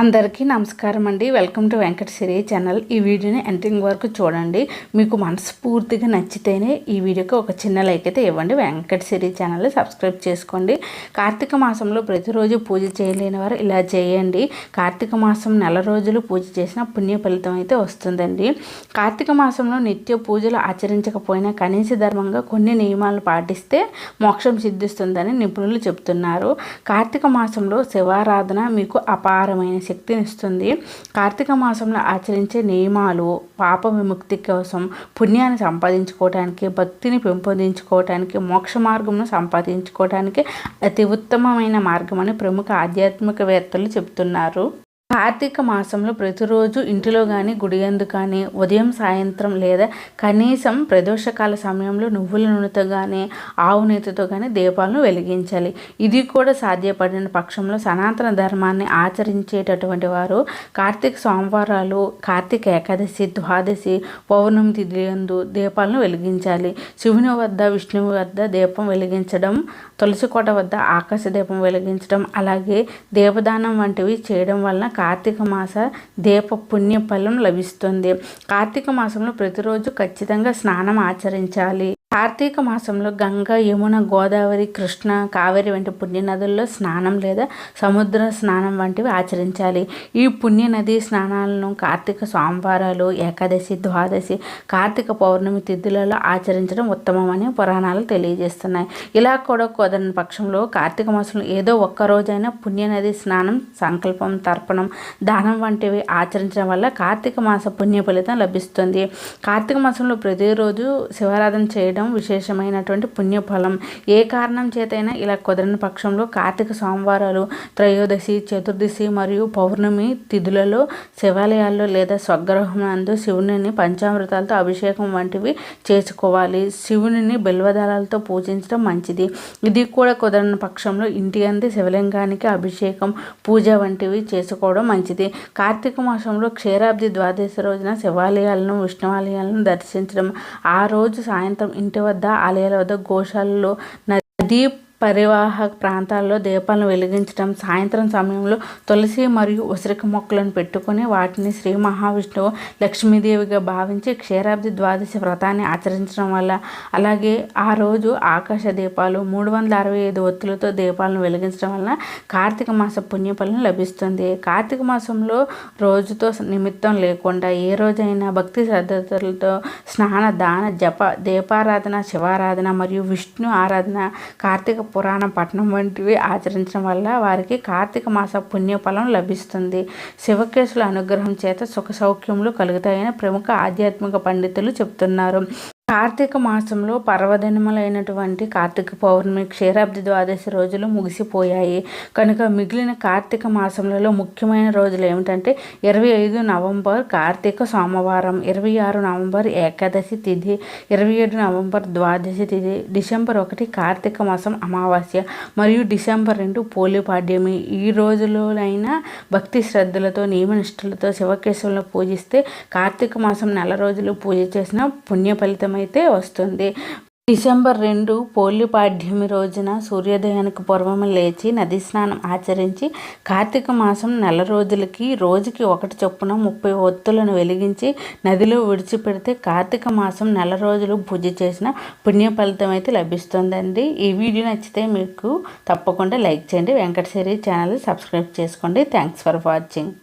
అందరికీ నమస్కారం అండి. Welcome to Venkata Siri channel ఈ వీడియోని ఎండింగ్ వరకు చూడండి. మీకు మనస్ఫూర్తిగా నచ్చితేనే ఈ వీడియోకి ఒక చిన్న లైక్ అయితే ఇవ్వండి. వెంకట సిరి ఛానల్ సబ్స్క్రైబ్ చేసుకోండి. కార్తీక మాసంలో ప్రతిరోజు పూజ చేయలేని వారు ఇలా చేయండి. కార్తీక మాసం నెల రోజులు పూజ చేసిన పుణ్య ఫలితం అయితే వస్తుందండి. కార్తీక మాసంలో నిత్య పూజలు ఆచరించకపోయినా కనీస ధర్మంగా కొన్ని నియమాలు పాటిస్తే మోక్షం సిద్ధిస్తుందని నిపుణులు చెప్తున్నారు. కార్తీక మాసంలో శివారాధన మీకు అపారమైన శక్తినిస్తుంది. కార్తీక మాసంలో ఆచరించే నియమాలు పాప విముక్తి కోసం పుణ్యాన్ని సంపాదించుకోవటానికి భక్తిని పెంపొందించుకోవటానికి మోక్ష మార్గంను సంపాదించుకోవటానికి అతి ఉత్తమమైన మార్గం అని ప్రముఖ ఆధ్యాత్మికవేత్తలు చెబుతున్నారు కార్తీక మాసంలో ప్రతిరోజు ఇంటిలో కానీ గుడి ఎందు కానీ ఉదయం సాయంత్రం లేదా కనీసం ప్రదోషకాల సమయంలో నువ్వుల నూనెతో కానీ ఆవు నేతితో కానీ దీపాలను వెలిగించాలి. ఇది కూడా సాధ్యపడిన పక్షంలో సనాతన ధర్మాన్ని ఆచరించేటటువంటి వారు కార్తీక సోమవారాలు కార్తీక ఏకాదశి ద్వాదశి పౌర్ణమి తిథియందు దీపాలను వెలిగించాలి. శివుని వద్ద విష్ణువు వద్ద దీపం వెలిగించడం తులసికోట వద్ద ఆకాశ దీపం వెలిగించడం అలాగే దీపదానం వంటివి చేయడం వలన కార్తీక మాస దీప పుణ్య ఫలం లభిస్తుంది. కార్తీక మాసంలో ప్రతిరోజు ఖచ్చితంగా స్నానం ఆచరించాలి. కార్తీక మాసంలో గంగ యమున గోదావరి కృష్ణ కావేరి వంటి పుణ్యనదుల్లో స్నానం లేదా సముద్ర స్నానం వంటివి ఆచరించాలి. ఈ పుణ్యనది స్నానాలను కార్తీక సోమవారాలు ఏకాదశి ద్వాదశి కార్తీక పౌర్ణమి తిథులలో ఆచరించడం ఉత్తమమని పురాణాలు తెలియజేస్తున్నాయి. ఇలా కూడా కుదరని పక్షంలో కార్తీక మాసంలో ఏదో ఒక్కరోజైనా పుణ్యనది స్నానం సంకల్పం తర్పణం దానం వంటివి ఆచరించడం వల్ల కార్తీక మాస పుణ్య ఫలితం లభిస్తుంది. కార్తీక మాసంలో ప్రతిరోజు శివారాధన చేయడం చేయడం విశేషమైనటువంటి పుణ్యఫలం. ఏ కారణం చేతైనా ఇలా కుదరని పక్షంలో కార్తీక సోమవారాలు త్రయోదశి చతుర్దశి మరియు పౌర్ణమి తిథులలో శివాలయాల్లో లేదా స్వగ్రహం నందు శివుని పంచామృతాలతో అభిషేకం వంటివి చేసుకోవాలి. శివుని బిల్వదళాలతో పూజించడం మంచిది. ఇది కూడా కుదరని పక్షంలో ఇంటి అంది శివలింగానికి అభిషేకం పూజ వంటివి చేసుకోవడం మంచిది. కార్తీక మాసంలో క్షీరాబ్ది ద్వాదశి రోజున శివాలయాలను విష్ణువాలయాలను దర్శించడం. ఆ రోజు సాయంత్రం ఇంటి వద్ద ఆలయాల వద్ద గోశాలలో నది పరివాహక ప్రాంతాల్లో దీపాలను వెలిగించడం సాయంత్రం సమయంలో తులసి మరియు ఉసిరిక మొక్కలను పెట్టుకొని వాటిని శ్రీ మహావిష్ణువు లక్ష్మీదేవిగా భావించి క్షీరాబ్ది ద్వాదశి వ్రతాన్ని ఆచరించడం వల్ల అలాగే ఆ రోజు ఆకాశ దీపాలు మూడు వందల అరవై ఐదు ఒత్తులతో దీపాలను వెలిగించడం వలన కార్తీక మాస పుణ్యఫలం లభిస్తుంది. కార్తీక మాసంలో రోజుతో నిమిత్తం లేకుండా ఏ రోజైనా భక్తి శ్రద్ధలతో స్నాన దాన జప దీపారాధన శివారాధన మరియు విష్ణు ఆరాధన కార్తీక పురాణ పట్టణం వంటివి ఆచరించడం వల్ల వారికి కార్తీక మాస పుణ్యఫలం లభిస్తుంది. శివకేశుల అనుగ్రహం చేత సుఖ సౌఖ్యములు కలుగుతాయని ప్రముఖ ఆధ్యాత్మిక పండితులు చెప్తున్నారు. కార్తీక మాసంలో పర్వదినములైనటువంటి కార్తీక పౌర్ణమి క్షీరాబ్ది ద్వాదశి రోజులు ముగిసిపోయాయి. కనుక మిగిలిన కార్తీక మాసంలో ముఖ్యమైన రోజులు ఏమిటంటే ఇరవై ఐదు నవంబర్ కార్తీక సోమవారం ఇరవై ఆరు నవంబర్ ఏకాదశి తిథి ఇరవై ఏడు నవంబర్ ద్వాదశి తిథి డిసెంబర్ ఒకటి కార్తీక మాసం అమావాస్య మరియు డిసెంబర్ రెండు పోలిపాడ్యమి ఈ రోజులోనైనా భక్తి శ్రద్ధలతో నియమనిష్టలతో శివకేశవులను పూజిస్తే కార్తీక మాసం నెల రోజులు పూజ చేసిన పుణ్య ఫలితం అయితే వస్తుంది. డిసెంబర్ రెండు పోలిపాడ్యమి రోజున సూర్యోదయానికి పూర్వం లేచి నది స్నానం ఆచరించి కార్తీక మాసం నెల రోజులకి రోజుకి ఒకటి చొప్పున ముప్పై ఒత్తులను వెలిగించి నదిలో విడిచిపెడితే కార్తీక మాసం నెల రోజులు పూజ చేసిన పుణ్య ఫలితం అయితే లభిస్తుందండి. ఈ వీడియో నచ్చితే మీకు తప్పకుండా లైక్ చేయండి. వెంకటశ్వరి ఛానల్ సబ్స్క్రైబ్ చేసుకోండి. Thanks for watching.